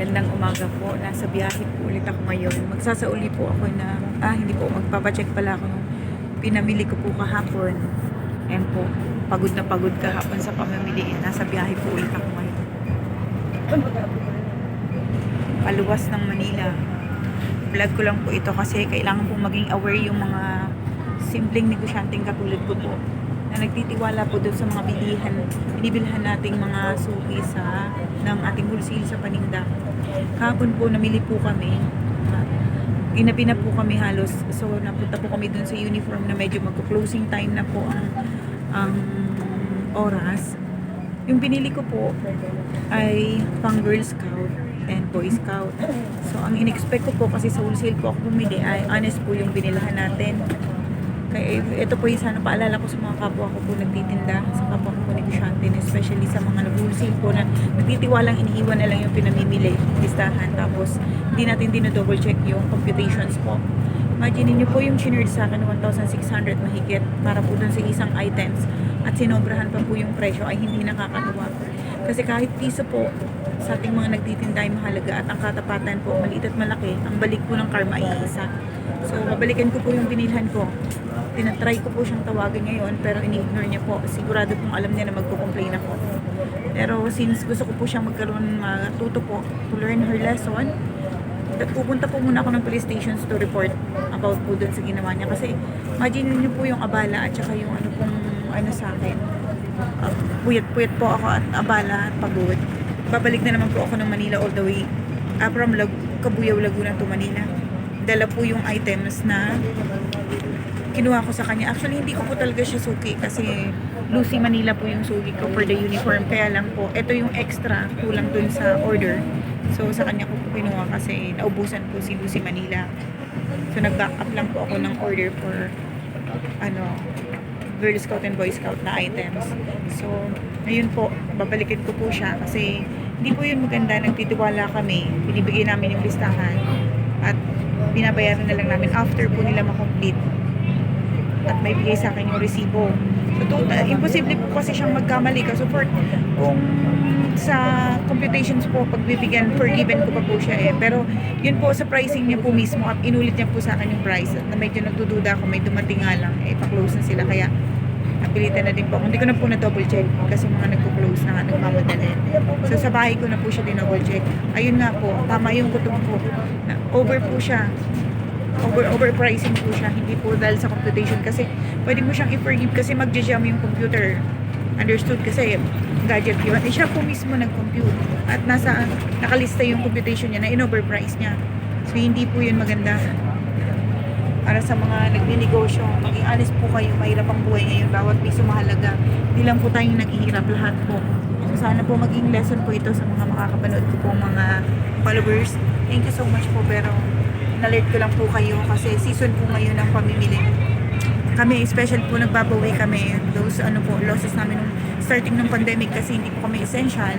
Magandang umaga po. Nasa biyahe po ulit ako ngayon. Magsasauli po ako na, ah hindi po, magpapacheck pala ako pinamili ko po kahapon. Ayan po, pagod na pagod kahapon sa pamamili. Nasa biyahe po ulit ako ngayon. Paluwas ng Manila. Vlog ko lang po ito kasi kailangan po maging aware yung mga simpleng negosyanteng katulad ko po na nagtitiwala po doon sa mga bilihan, binibilhan nating mga suki sa ng ating wholesale sa paninda. Kahapon po namili po kami. Ginabi na po kami halos. So napunta po kami doon sa uniform na medyo magko-closing time na po ang ang oras. Yung binili ko po ay pang Girl Scout and Boy Scout. So ang in-expect ko po kasi sa wholesale po ako bumili ay honest po yung binilahan natin. Kaya ito po yung sana paalala ko sa mga kapwa ko po nagtitinda, sa kapwa ko po negosyante, especially sa mga nag-wholesale po na nagtitiwalang iniiwan na lang yung pinamimili, listahan, tapos hindi natin dinodouble check yung computations po. Imagine niyo po yung chinerd sa akin 1,600 mahigit para po dun sa isang items at sinobrahan pa po yung presyo ay hindi nakakatuwa. Kasi kahit piso po sa ating mga nagtitinda ay mahalaga at ang katapatan po, maliit at malaki, ang balik po ng karma ay isa. So, babalikan ko po yung binilhan ko. Tinatry ko po siyang tawagin ngayon pero ini-ignore niya po. Sigurado pong alam niya na magko-complain ako. Pero since gusto ko po siyang magkaroon, matuto po to learn her lesson, pupunta po muna ako ng police stations to report about po dun sa ginawa niya. Kasi imagine niyo po yung abala at saka yung ano pong ano sa akin. Uh, puyat-puyat po ako at abala at pagod. Babalik na naman po ako ng Manila all the way. Uh, from Lag Kabuyaw, Laguna to Manila. Dala po yung items na kinuha ko sa kanya. Actually, hindi ko po talaga siya suki kasi Lucy Manila po yung suki ko for the uniform. Kaya lang po, ito yung extra kulang dun sa order. So, sa kanya ko po kinuha kasi naubusan po si Lucy Manila. So, nag-back up lang po ako ng order for ano, Girl Scout and Boy Scout na items. So, ngayon po, babalikin ko po siya kasi hindi po yun maganda. Nagtitiwala kami, binibigay namin yung listahan at binabayaran na lang namin after po nila makomplete at may bigay sa akin yung resibo. So, total, imposible po kasi siyang magkamali. Kasi for, kung sa computations po, pagbibigyan, forgiven ko pa po siya eh. Pero, yun po sa pricing niya po mismo at inulit niya po sa akin yung price. At medyo nagdududa ako, may dumating nga lang, eh, pa-close na sila. Kaya, napilitan na din po. Hindi ko na po na double check kasi mga nagpo-close na nga, nagmamadali. So, sa bahay ko na po siya din-double check. Ayun nga po, tama yung ko. Na over po siya over overpricing po siya hindi po dahil sa computation. Kasi pwede mo siyang i-forgive kasi magja-jam yung computer. Understood? Kasi gadget yun. Eh siya po mismo nag-compute. At nasa nakalista yung computation niya na in-overprice niya. So hindi po yun maganda. Para sa mga nagninegosyo maging honest po kayo mahirap ang buhay ngayon. Bawat piso mahalaga. Hindi lang po tayong naghihirap lahat po. So sana po maging lesson po ito sa mga makakapanood ko po mga followers. Thank you so much po pero alert ko lang po kayo kasi season po ngayon ng pamimili. Kami, special po nagbabawi kami those ano po, losses namin nung starting ng pandemic kasi hindi po kami essential.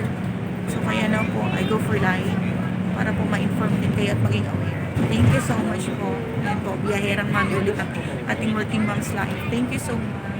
So kaya na po, I go for live para po ma-inform din kayo at maging aware. Thank you so much po. Yan po, biyaherang mami ulit ang ating working moms life. Thank you so much.